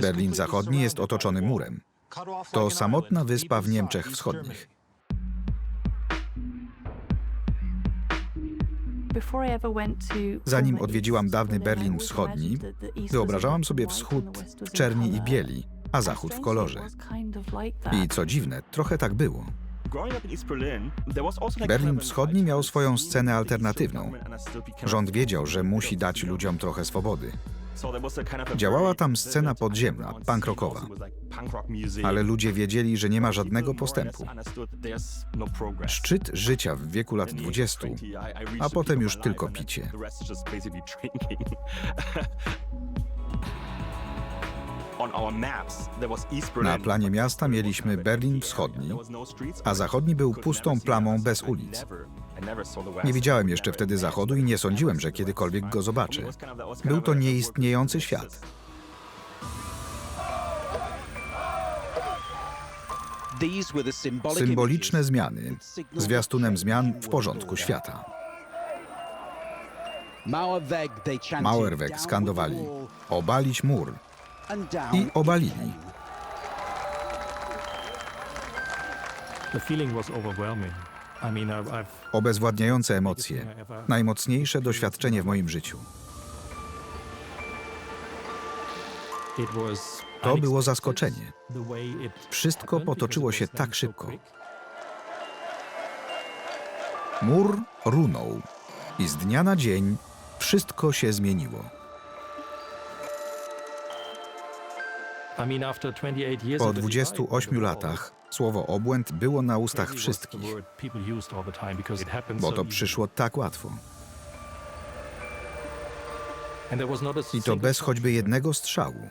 Berlin Zachodni jest otoczony murem. To samotna wyspa w Niemczech Wschodnich. Zanim odwiedziłam dawny Berlin Wschodni, wyobrażałam sobie wschód w czerni i bieli, a zachód w kolorze. I co dziwne, trochę tak było. Berlin Wschodni miał swoją scenę alternatywną. Rząd wiedział, że musi dać ludziom trochę swobody. Działała tam scena podziemna, punk rockowa. Ale ludzie wiedzieli, że nie ma żadnego postępu. Szczyt życia w wieku lat 20, a potem już tylko picie. Na planie miasta mieliśmy Berlin Wschodni, a zachodni był pustą plamą bez ulic. Nie widziałem jeszcze wtedy zachodu i nie sądziłem, że kiedykolwiek go zobaczę. Był to nieistniejący świat. Symboliczne zmiany, zwiastunem zmian w porządku świata. Mauerweg skandowali obalić mur i obalili. The feeling was overwhelming. Obezwładniające emocje, najmocniejsze doświadczenie w moim życiu. To było zaskoczenie. Wszystko potoczyło się tak szybko. Mur runął i z dnia na dzień wszystko się zmieniło. Po of the divide, 28 the latach słowo obłęd było na ustach wszystkich, bo to przyszło tak łatwo. I to bez choćby jednego strzału.